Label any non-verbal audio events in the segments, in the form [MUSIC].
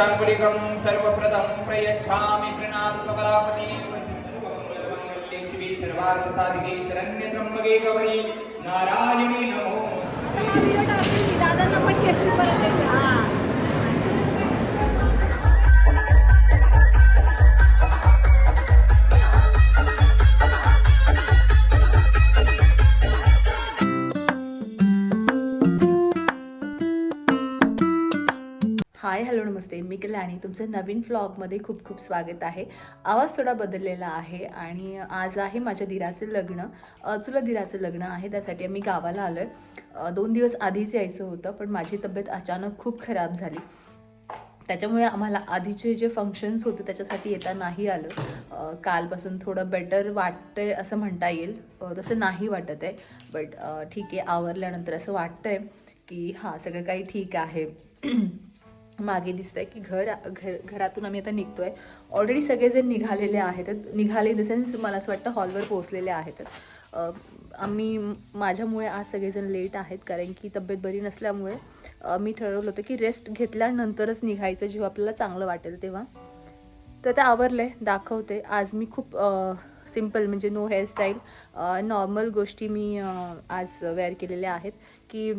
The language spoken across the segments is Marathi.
पूर्णं सर्वप्रथम प्रयच्छामि प्रणातकमलापति सर्वमङ्गलमङ्गल्ये शिवे सर्वार्थसाधिके शरण्ये त्र्यंबके गौरी। नारायणी नमो। नमस्ते मी कल्याणी. तुमचं नवीन व्लॉगमध्ये खूप खूप स्वागत आहे. आवाज थोडा बदललेला आहे आणि आज आहे माझ्या दिराचं लग्न. चुला दिराचं लग्न आहे त्यासाठी आम्ही गावाला आलो आहे दोन दिवस आधीच यायचं होतं पण माझी तब्येत अचानक खूप खराब झाली. त्याच्यामुळे आम्हाला आधीचे जे फंक्शन्स होते त्याच्यासाठी येता नाही आलं. कालपासून थोडं बेटर वाटतंय असं म्हणता येईल. तसं नाही वाटत आहे बट ठीक आहे आवरल्यानंतर असं वाटतंय की हां सगळं काही ठीक आहे. मागे दिसतंय की घर घर घरातून आम्ही आता निघतो आहे ऑलरेडी सगळेजण निघालेले आहेत. निघाले इन द सेन्स मला असं वाटतं हॉलवर पोहोचलेले आहेत. आम्ही माझ्यामुळे आज सगळेजण लेट आहेत कारण की तब्येत बरी नसल्यामुळे मी ठरवलं होतं की रेस्ट घेतल्यानंतरच निघायचं जेव्हा आपल्याला चांगलं वाटेल तेव्हा. तर ते आवरले दाखवते. आज मी खूप सिंपल म्हणजे नो हेअरस्टाईल नॉर्मल गोष्टी मी आज वेअर केलेल्या आहेत की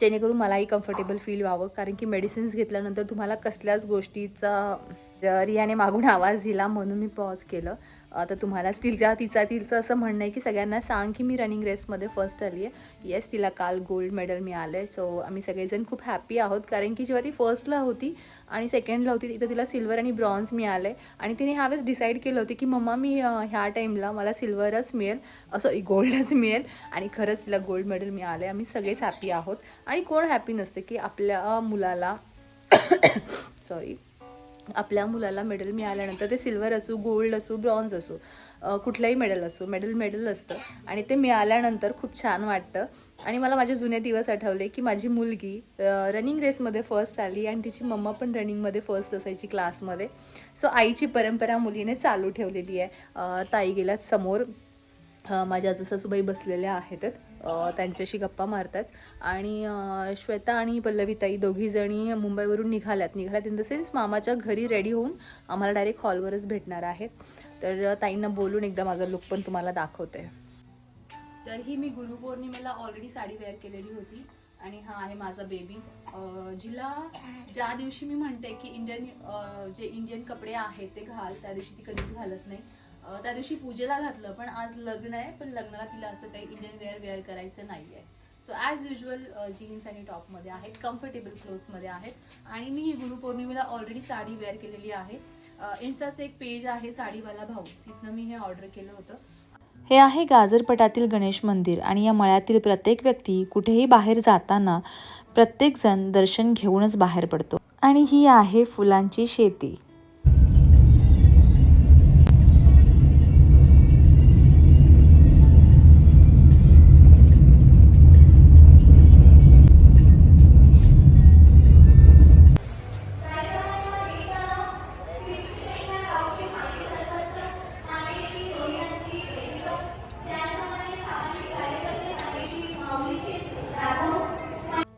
जेणेकरून मलाही कम्फर्टेबल फील व्हावं. कारण की मेडिसिन्स घेतल्यानंतर तुम्हाला कसल्याच गोष्टीचा रियाने मागून आवाज दिला म्हणून मी पॉज केलं. तर तुम्हालाच तिला तिचा तिचं असं म्हणणं आहे की सगळ्यांना सांग की मी रनिंग रेसमध्ये फर्स्ट आली आहे. येस तिला काल गोल्ड मेडल मिळालं आहे सो आम्ही सगळेजण खूप हॅपी आहोत. कारण की जेव्हा ती फर्स्टला होती आणि सेकंडला होती तिथं तिला सिल्वर आणि ब्रॉन्झ मिळालं आहे आणि तिने ह्यावेळेस डिसाईड केलं होतं की मम्मा मी ह्या टाईमला मला सिल्वरच मिळेल. सॉरी गोल्डच मिळेल. आणि खरंच तिला गोल्ड मेडल मिळालं आहे आम्ही सगळेच हॅपी आहोत. आणि कोण हॅपी नसते की आपल्या मुलाला [COUGHS] सॉरी आपल्या मुलाला मेडल मिळाल्यानंतर ते सिल्वर असो गोल्ड असो ब्रॉन्झ असो कुठलंही मेडल असो मेडल मेडल असतं. आणि ते मिळाल्यानंतर खूप छान वाटतं. आणि मला माझे जुने दिवस आठवले की माझी मुलगी रनिंग रेसमध्ये फर्स्ट आली आणि तिची मम्मा पण रनिंगमध्ये फर्स्ट असायची क्लासमध्ये सो आईची परंपरा मुलीने चालू ठेवलेली आहे. ताई गेल्यात समोर. माझ्या जसं सुबाई बसलेल्या आहेत. त्यांच्याशी गप्पा मारतात. आणि श्वेता आणि पल्लवीताई दोघीजणी मुंबईवरून निघाल्यात. निघाल्यात इन द सेन्स मामाच्या घरी रेडी होऊन आम्हाला डायरेक्ट हॉलवरच भेटणार आहे तर ताईंना बोलून एकदा माझा लुक पण तुम्हाला दाखवते. तर ही मी गुरुपौर्णिमेला ऑलरेडी साडी वेअर केलेली होती. आणि हा आहे माझा बेबी जिला ज्या दिवशी मी म्हणते की इंडियन जे इंडियन कपडे आहेत ते घाल त्या दिवशी ती कधीच घालत नाही. त्या दिवशी पूजेला घातलं पण आज लग्न आहे पण लग्नाला तिला असं काही इंडियन वेअर वेअर करायचं नाही आहे सो ॲज युजल जीन्स आणि टॉपमध्ये आहेत कम्फर्टेबल क्लोथ्समध्ये आहेत. आणि मी ही गुरुपौर्णिमेला ऑलरेडी साडी वेअर केलेली आहे. इन्स्टाचं एक पेज आहे साडीवाला भाऊ. तिथनं मी हे ऑर्डर केलं होतं. हे आहे गाजरपटातील गणेश मंदिर आणि या मळ्यातील प्रत्येक व्यक्ती कुठेही बाहेर जाताना प्रत्येकजण दर्शन घेऊनच बाहेर पडतो. आणि ही आहे फुलांची शेती.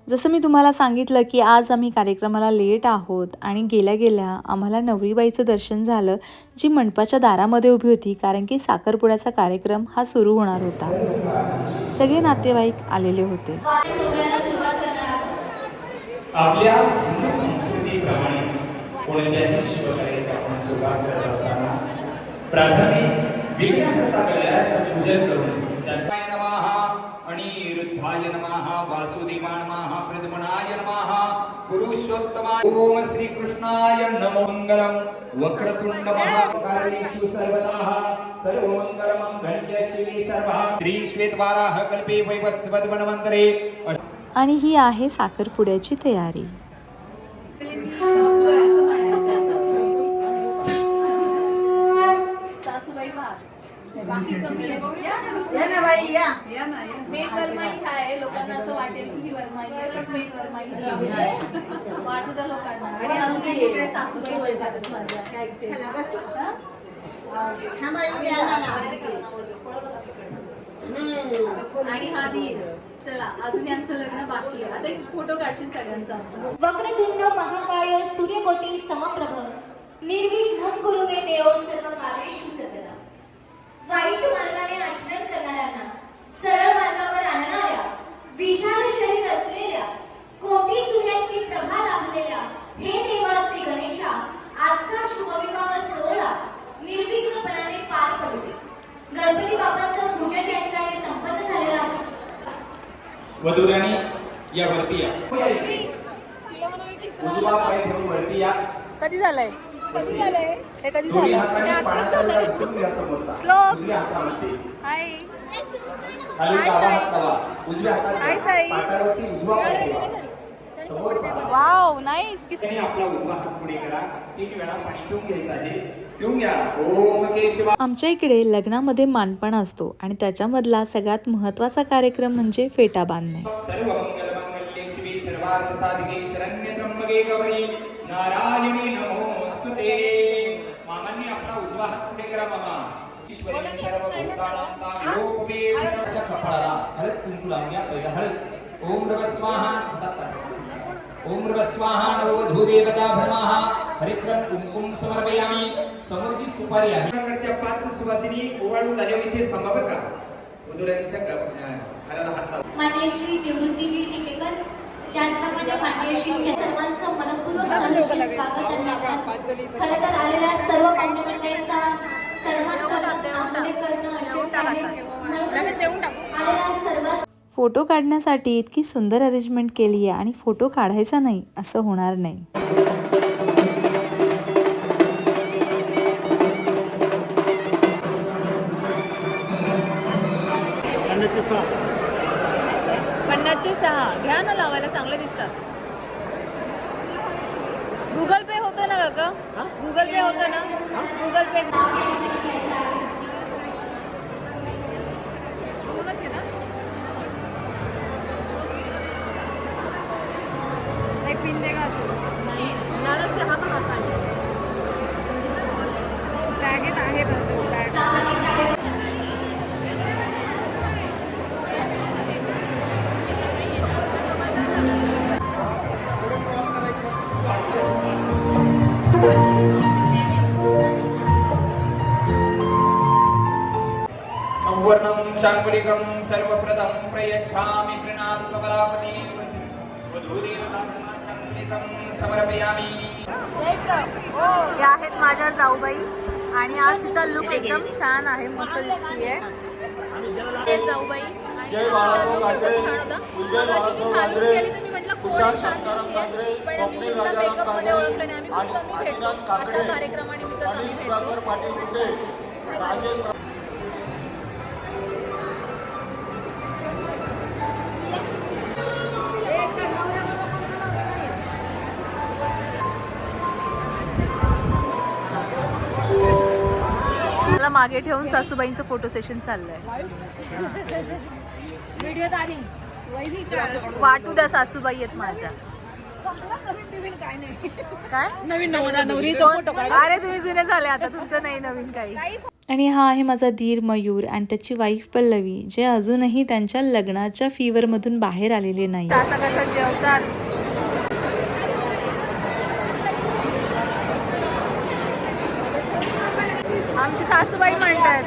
जसं मी तुम्हाला सांगितलं की आज आम्ही कार्यक्रमाला लेट आहोत आणि गेल्या गेल्या आम्हाला नवरीबाईचं दर्शन झालं जी मंडपाच्या दारामध्ये उभी होती कारण की साखरपुड्याचा कार्यक्रम हा सुरू होणार होता. सगळे नातेवाईक आलेले होते. आपल्या संस्कृतीप्रमाणे कोणत्याही शुभकार्याची आपण सुरुवात करत असताना प्राथमिक विघ्नहर्ता गणरायाचं पूजन करून त्यांचा वासुदेवाय नमः अनिरुद्धाय नमः वासुदेवाय नमः प्रद्मनाय नमः पुरुषोत्तमाय ओम श्री कृष्णाय नमो मंगलम वक्रतुंड महाकारणेषु सर्वदा सर्वमंगलमंगल्य शिवे सर्वा। श्री श्वेतवाराह कल्पे वैवस्वद्वनवन्तरे आणि ही आहे साखरपुड्याची तयारी सासूबाई भाग बाकी कमी आहे. या ना बाई या. मेन वरमाई आहे लोकांना असं वाटेल की ही वरमाई आहे पण मेन वरमाई ही. आहे. वाटू द्या लोकांना आणि अजून इकडे सासूबाई बसतात माझ्या काय ऐकते हा? आणि हा धीर चला अजून यांचं लग्न बाकी आहे. आता एक फोटो काढशील सगळ्यांचा आमचा. वक्रतुंड महाकाय सूर्यकोटी समप्रभ. निर्विघ्नं कुरु मे देव सर्व कार्येषु सर्वदा वाईट मार्गाने आचरण करणाऱ्यांना सरळ मार्गावर आणणाऱ्या विशाल शरीर असलेल्या कोटी सूर्यांची प्रभा लाभलेल्या हे देवा श्री गणेशा आजचा शुभविवाह सोहळा निर्विघ्नपणाने पार पडू दे गणपती बाप्पाचं पूजन या ठिकाणी संपन्न झालेलं आहे. वधूराणी या वरती या. उजवा पाय ठेवून वरती या. कधी झालंय? कधी झालंय हे कधी झालं? Shlok. Hi. Hi Sai. Wow nice त्याने आपला उजवा हात पुढे करा. तीन वेळा पाणी पिऊन घ्यायचं आहे. पिऊन घ्या. ओम केशवा. आमच्या इकडे लग्नामध्ये मानपण असतो आणि त्याच्यामधला सगळ्यात महत्त्वाचा कार्यक्रम म्हणजे फेटा बांधणे. सर्व मंगल मंगल्ये शिवे सर्वार्थ साधिके शरण्य त्र्यंबके गौरी नारायणी नमोस्तुते मामांनी आपला उजवा हात पुढे करा मामा ईश्वरी कपाळाला हळद कुंकू हळद ओम रव स्वाहा ओम रव स्वाहा नववधू देवता भ्रमाहा हरिद्रम कुंकुम समर्पयामी समोरची सुपारी आहे पाच सुवासिनी ओवाळून झाल्यावर इथे थांबा बरं का. वधूराणीच्या हात लावा. निवृत्तीजी टिकेकर त्याचप्रमाणे मान्यश्रींच्या सर्वांचं मनपूर्वक स्वागत आणि आभार. खरं तर आलेल्या सर्व पाहुणे मंडळींचा फोटो काढण्यासाठी इतकी सुंदर अरेंजमेंट केली आहे आणि फोटो काढायचा नाही असं होणार नाही. पन्नासचे सहा. घ्या ना लावायला चांगले दिसतात गुगल पे होतं ना काका? गुगल पे होतं ना? गुगल पे पिन देगा असेल. चाङ्कुलिकं सर्वप्रथम प्रयच्छामि कृणां कमलापति वधूदेवतां चाङ्कुलिकं समर्पयामि। हे आहेत माझ्या जाऊबाई आणि आज तिचा लुक एकदम छान आहे मस्त दिसतीये. हे जाऊबाई आणि मागे ठेवून सासूबाईंचं फोटो सेशन चाललंय. वाटू द्या सासूबाई आहेत माझ्या. काय नवीन अरे तुम्ही जुने झाले आता तुमचं नाही नवीन काही. आणि हा आहे माझा धीर मयूर आणि त्याची वाईफ पल्लवी जे अजूनही त्यांच्या लग्नाच्या फीवरमधून बाहेर आलेले नाही कशा जेवतात आमची सासूबाई म्हणतात.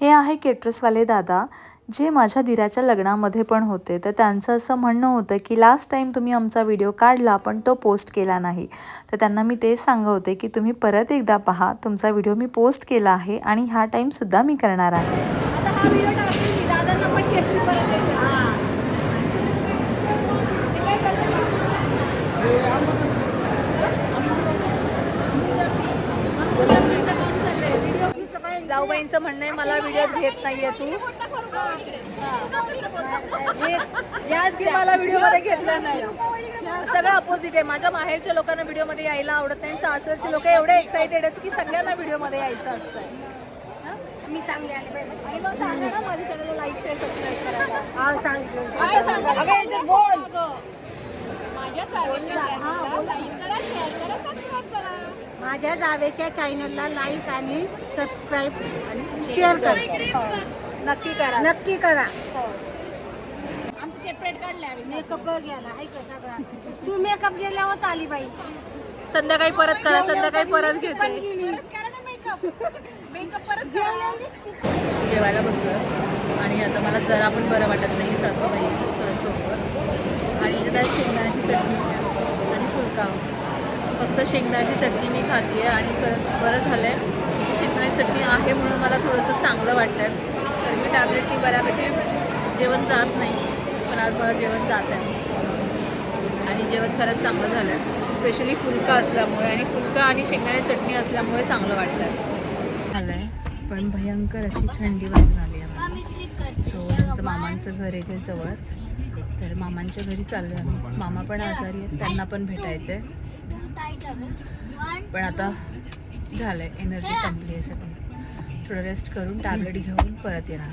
हे आहे केटरसवाले दादा. जे माझ्या दिराच्या लग्नामध्ये पण होते तर त्यांचं असं म्हणणं होतं की लास्ट टाईम तुम्ही आमचा व्हिडिओ काढला पण तो पोस्ट केला नाही. तर त्यांना मी तेच सांगत होते की तुम्ही परत एकदा पहा तुमचा व्हिडिओ मी पोस्ट केला आहे आणि ह्या टाईमसुद्धा मी करणार आहे. हा? जाऊबाईंचं म्हणणं आहे मला व्हिडिओ घेत नाहीये तू. याच की मला व्हिडिओमध्ये घेतलं नाही. सगळं अपोजिट आहे. माझ्या माहेरच्या लोकांना व्हिडिओमध्ये यायला आवडत नाही. सासरचे लोक एवढे एक्साइटेड आहेत की सगळ्यांना व्हिडिओमध्ये यायचं असतं मी चांगले आले पाहिजे. आणि मग सांगा ना माझ्या चॅनलला लाईक शेअर सबस्क्राईब हा सांगितलं. काय सांगा बोल. माझ्या जावेच्या चॅनलला लाईक आणि सबस्क्राईब आणि शेअर करा. नक्की करा. नक्की करा. सेपरेट काढले आम्ही मेकअप गेला आहे का सगळा? तू मेकअप गेल्यावरच आली बाई. संध्याकाळी परत करा संध्याकाळी परत घेते. जेवायला बसलो आणि आता मला जरा पण बरं वाटत नाही सासूबाई सोबत आणि त्यात शेंगदाण्याची चटणी आणि फुलका. फक्त शेंगदाण्याची चटणी मी खाते आणि खरंच बरं झालं आहे शेंगदाण्याची चटणी आहे म्हणून मला थोडंसं चांगलं वाटतं तर मी टॅबलेटनी बऱ्यापैकी जेवण जात नाही पण आज मला जेवण जात आहे. आणि जेवण खरंच चांगलं झालं आहे स्पेशली फुलका असल्यामुळे आणि फुलका आणि शेंगदाण्याची चटणी असल्यामुळे चांगलं वाटतं आहे झालं आहे पण भयंकर अशी थंडी वाजून आली आहे सो आमचं मामांचं घर आहे ते जवळच. तर मामांच्या घरी चाललो आहे मामा पण आजारी आहेत त्यांना पण भेटायचं आहे पण आता झालं आहे एनर्जी संपली आहे सगळी. थोडं रेस्ट करून टॅबलेट घेऊन परत येणार.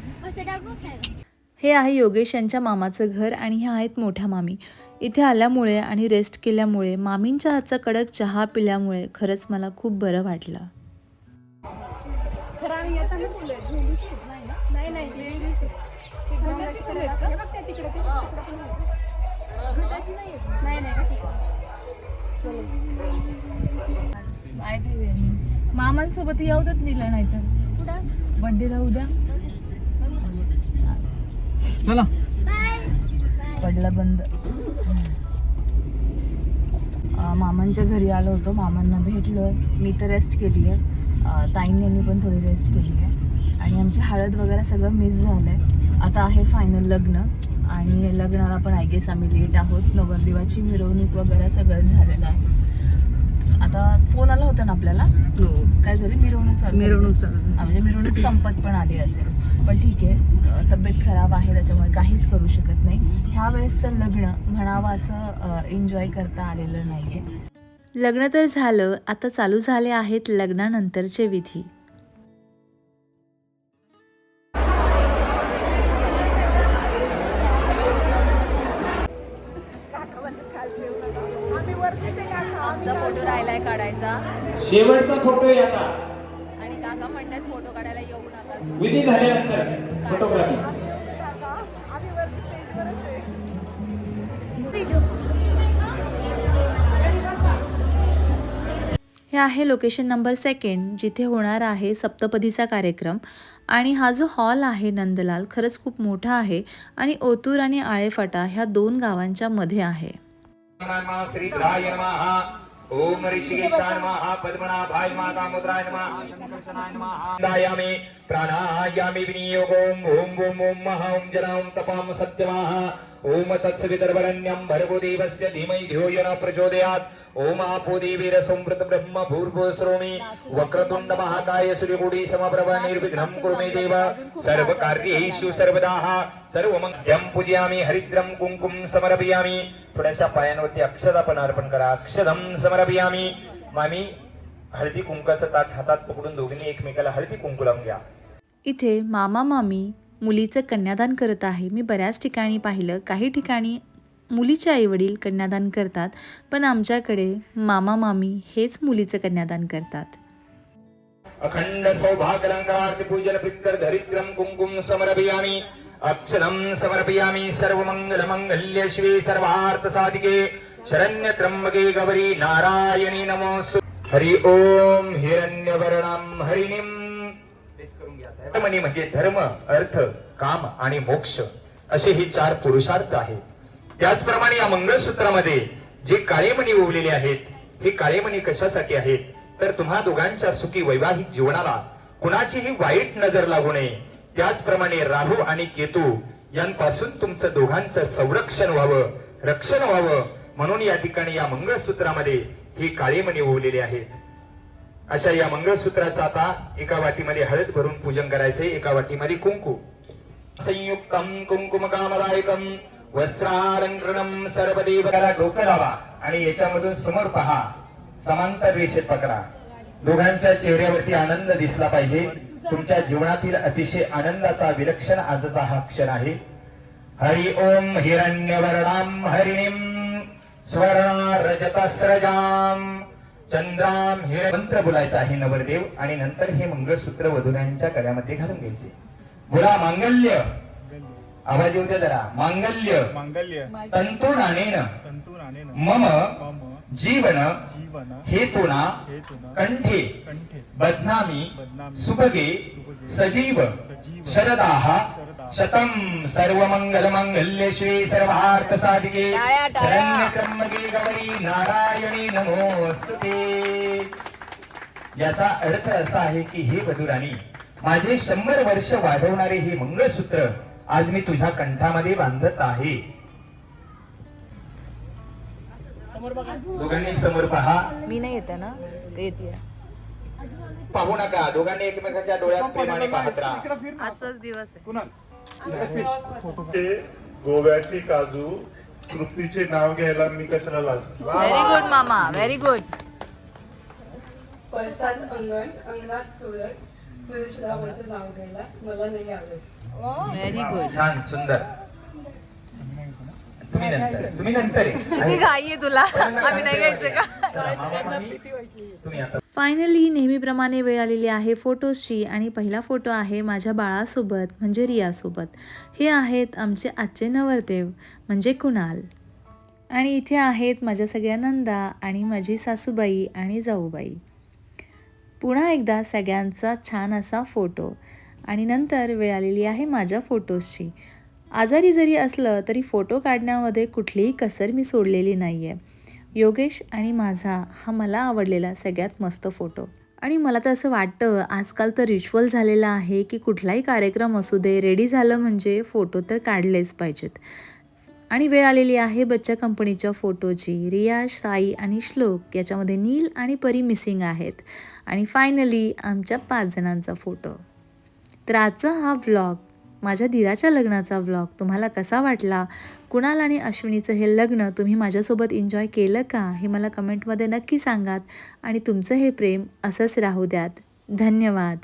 हे आहे योगेश यांच्या मामाचं घर आणि ह्या आहेत मोठ्या मामी. इथे आल्यामुळे आणि रेस्ट केल्यामुळे मामींच्या हातचा कडक चहा पिल्यामुळे खरंच मला खूप बरं वाटलं. मामांसोबत येऊ देत दिलं नाही तर बड्डेला उद्या? चला. पडलं बंद. मामांच्या घरी आलो होतो. मामांना भेटलो मी तर रेस्ट केली आहे. ताईंनी यांनी पण थोडी रेस्ट केली आहे. आणि आमची हळद वगैरे सगळं मिस झालं आहे आता आहे फायनल लग्न. आणि लग्नाला पण आय गेस आम्ही लेट आहोत. नवरदेवाची मिरवणूक वगैरे सगळं झालेलं आहे. आता फोन आला होता ना आपल्याला? काय झाली? मिरवणूक चालू मिरवणूक चालू म्हणजे मिरवणूक संपत पण आली असेल. पण ठीक आहे. तब्येत खराब आहे त्याच्यामुळे काहीच करू शकत नाही. ह्या वेळेसचं लग्न म्हणावं असं एन्जॉय करता आलेलं नाहीये. लग्न तर झालं. आता चालू झाले आहेत लग्नानंतरचे विधी. आमचा फोटो राहिलाय काढायचा. शेवटचा फोटो आहे आता. आणि काका म्हणतात फोटो काढायला येऊ नका. विधी झाल्यानंतर फोटोग्राफी. आम्ही वरती स्टेजवरच आहे. हे आहे लोकेशन नंबर सेकंड जिथे होणार आहे सप्तपदीचा कार्यक्रम. आणि हा जो हॉल आहे नंदलाल खरंच खूप मोठा आहे. आणि ओतूर आणि आळेफाटा ह्या दोन गावांच्या मध्ये आहे. नमः श्रीधराय नमः। ओम ऋषिकेशाय नमः पद्मनाभाय नमः कामुद्राय नमः। दायामि प्राणायामि विनियोगों ओम ओम ओम महा ओम जनाम तपाम सत्यमाह ओम तत्सवितर्वरण्यं भर्गोदेवस्य धीमहि धियो न प्रचोदयात्। ओम आपो देवीर संवृत ब्रह्म भूर्भुवश्रोमि वक्रतुण्ड महाकाय सूर्यगुडी समप्रभ निर्विघ्नं कुरु मे देव। सर्वकार्येषु सर्वदाः। सर्वमङ्गलं पूजयामि हरिद्रं कुङ्कुम समर्पयामि। थोड्याशा पायांवरती अक्षदा पण अर्पण करा अक्षदम समर्पयामि। मामी हळदी कुंकाचं ताट हातात पकडून दोघींनी एकमेकाला हळदी कुंकू लावून घ्या। इथे मामा मामी मुलीचं कन्यादान करत आहे. मी बऱ्याच ठिकाणी पाहिलं. काही ठिकाणी मुलीचे आईवडील कन्यादान करतात पण आमच्याकडे मामा मामी हेच मुलीचं कन्यादान करतात. अखंड सौभाग्यलंकार्थ पूजन प्रितर धरित्रम कुंकुम समर्पयामि अक्षरम समर्पयामि सर्वमंगल मंगल्य श्री सर्वार्थ साधिके शरण्य त्र्यंबके गौरी नारायणी नमोस्तु हरि ओम हिरण्यवर्णम हरिणीम। धर्मनी म्हणजे धर्म अर्थ काम आणि मोक्ष असे हे चार पुरुषार्थ आहेत. त्याचप्रमाणे या मंगळसूत्रामध्ये जे काळेमणी ओवलेले आहेत हे काळेमणी कशासाठी आहेत? तर तुम्हा दोघांच्या सुखी वैवाहिक जीवनाला कुणाचीही वाईट नजर लागू नये. त्याचप्रमाणे राहू आणि केतू यांपासून तुमचं दोघांचं संरक्षण व्हावं रक्षण व्हावं म्हणून या ठिकाणी या मंगळसूत्रामध्ये ही काळेमणी ओवलेली आहेत. अशा या मंगळसूत्राचा आता एका वाटीमध्ये हळद भरून पूजन करायचे एका वाटीमध्ये कुंकू. संयुक्तम कुंकुमकामदायकम वस्त्रालंकरणम सर्वदेवताला डोकं लावा आणि याच्यामधून समोर पहा समांतर रेषेत पकडा. दोघांच्या चेहऱ्यावरती आनंद दिसला पाहिजे. तुमच्या जीवनातील अतिशय आनंदाचा विलक्षण आजचा हा क्षण आहे. हरि ओम हिरण्यवर्णाम हरिणीम स्वर्णा रजतस्रजाम चंद्राम हिर मंत्र बोलायचा आहे नवरदेव आणि नंतर हे मंगळसूत्र वधूरांच्या गळ्यामध्ये घालून घ्यायचे. बोला मांगल्य. आवाज येऊ द्या जरा. मांगल्य. मांगल्य. तंतू नाणेन मम. जीवन. हेतुना. कंठे. बध्नामि. सुभगे. सजीव. शरदाः। शरदाः शतं सर्वमङ्गलमङ्गल्य श्री सर्वार्थ साधिके शरण्य त्र्यंबके गौरी नारायणी नमोस्तुते याचा अर्थ असा आहे की हे वधुराणी माझे शंभर वर्ष वाढवणारे हे मंगळसूत्र आज मी तुझ्या कंठामध्ये बांधत आहे. दोघांनी समोर पहा. मी नाही येते ना? येते. पाहू नका दोघांनी एकमेकाच्या डोळ्यात प्रेमाने पाहत राहा. आजचाच दिवस आहे. ते गोव्याची काजू तृप्तीचे नाव घ्यायला मी कशाला लाजतो व्हेरी गुड मामा. व्हेरी गुड पळसात अंगण अंगणात तुळस सुरेश रावणचं नाव घ्यायला मला नाही आवडस व्हेरी गुड छान सुंदर. तुम्ही नंतर तुम्ही नंतर. किती [LAUGHS] घाई आहे तुला. आम्ही नाही घ्यायचं का? फायनली नेहमीप्रमाणे वेळ आलेली आहे फोटोजची आणि पहिला फोटो आहे माझ्या बाळासोबत म्हणजे रियासोबत. हे आहेत आमचे आजचे नवरदेव म्हणजे कुणाल. आणि इथे आहेत माझ्या सगळ्या नंदा आणि माझी सासूबाई आणि जाऊबाई. पुन्हा एकदा सगळ्यांचा छान असा फोटो. आणि नंतर वेळ आलेली आहे माझ्या फोटोजची. आजारी जरी असलं तरी फोटो काढण्यामध्ये कुठलीही कसर मी सोडलेली नाही आहे योगेश आणि माझा हा मला आवडलेला सगळ्यात मस्त फोटो. आणि मला तर असं वाटतं आजकाल तर रिच्युअल झालेला आहे की कुठलाही कार्यक्रम असू दे रेडी झालं म्हणजे फोटो तर काढलेच पाहिजेत. आणि वेळ आलेली आहे बच्चा कंपनीच्या फोटोची. रिया साई आणि श्लोक याच्यामध्ये नील आणि परी मिसिंग आहेत. आणि फायनली आमच्या पाच जणांचा फोटो. तर आजचा हा व्लॉग माझ्या दिराच्या लग्नाचा व्लॉग तुम्हाला कसा वाटला? कुणाल आणि अश्विनीचं हे लग्न तुम्ही माझ्यासोबत एन्जॉय केलं का? हे मला कमेंटमध्ये नक्की सांगात आणि तुमचं हे प्रेम असंच राहू द्यात. धन्यवाद.